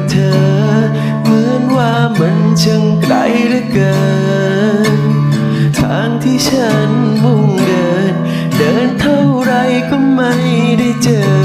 ับเธอ เหมือนว่ามันช่างไกลเหลือเกิน ทางที่ฉันมุ่งเดิน เดินเท่าไรก็ไม่ได้เจอ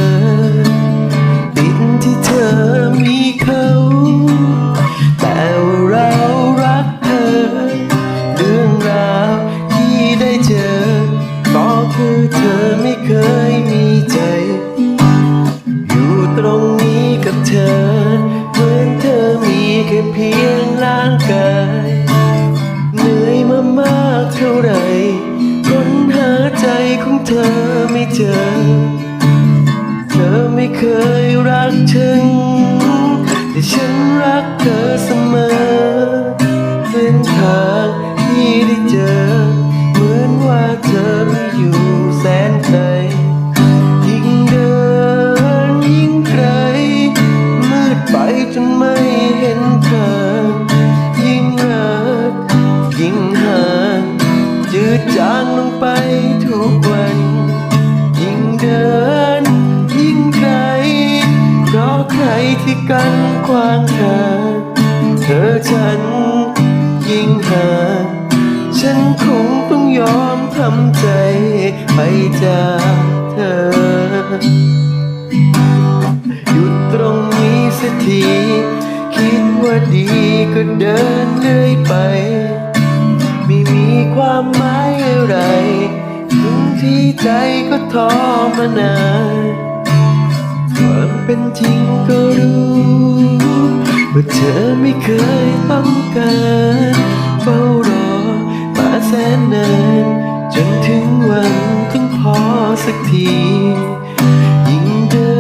ยรักฉัน แต่ฉันรักเธอเสมอเส้นทางที่ได้เจอ เหมือนว่าเธอไม่อยู่แสนไกลยิ่งเดินยิ่งไกลมืดไปจนไม่เห็นทางยิ่งรักยิ่งห่างจืดจางลงไปทุกวัน ที่กันขวางทางเธอฉันยิ่งหา ฉันคงต้องยอมทำใจไปจากเธอ หยุดตรงนี้สักที คิดว่าดีก็เดินเรื่อยไป ไม่มีความหมายอะไรถึงที่ใจก็ท้อมานานา เป็นจริงก็รู้ว่าเธอไม่เคยต้องการเฝ้ารอมาแสนนานจนถึงวันต้องพอสักทียิ่งเดิ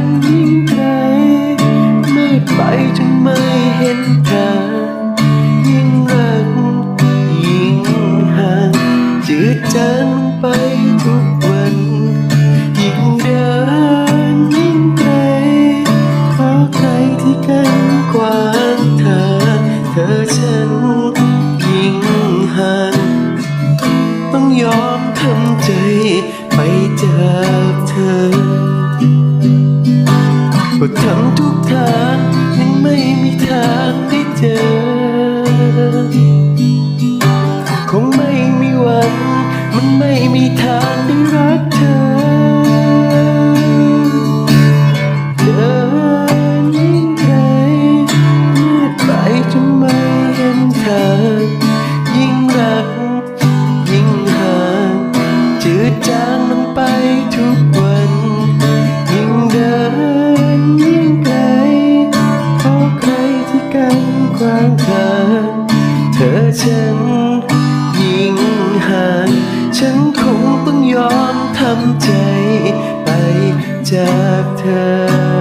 นยิ่งไกลมืดไปจนไม่เห็นทางยิ่งรักยิ่งห่างจืดจางลงไป กันกวางทางเธอฉันยิ่งห่างต้องยอมทำใจไปจากเธอก็ทำทุกทางยังไม่มีทางได้เจอ คงไม่มีวัน มันไม่มีทางางทางเธอฉันยิ่งห่างฉันคงต้องยอมทำใจไปจากเธอ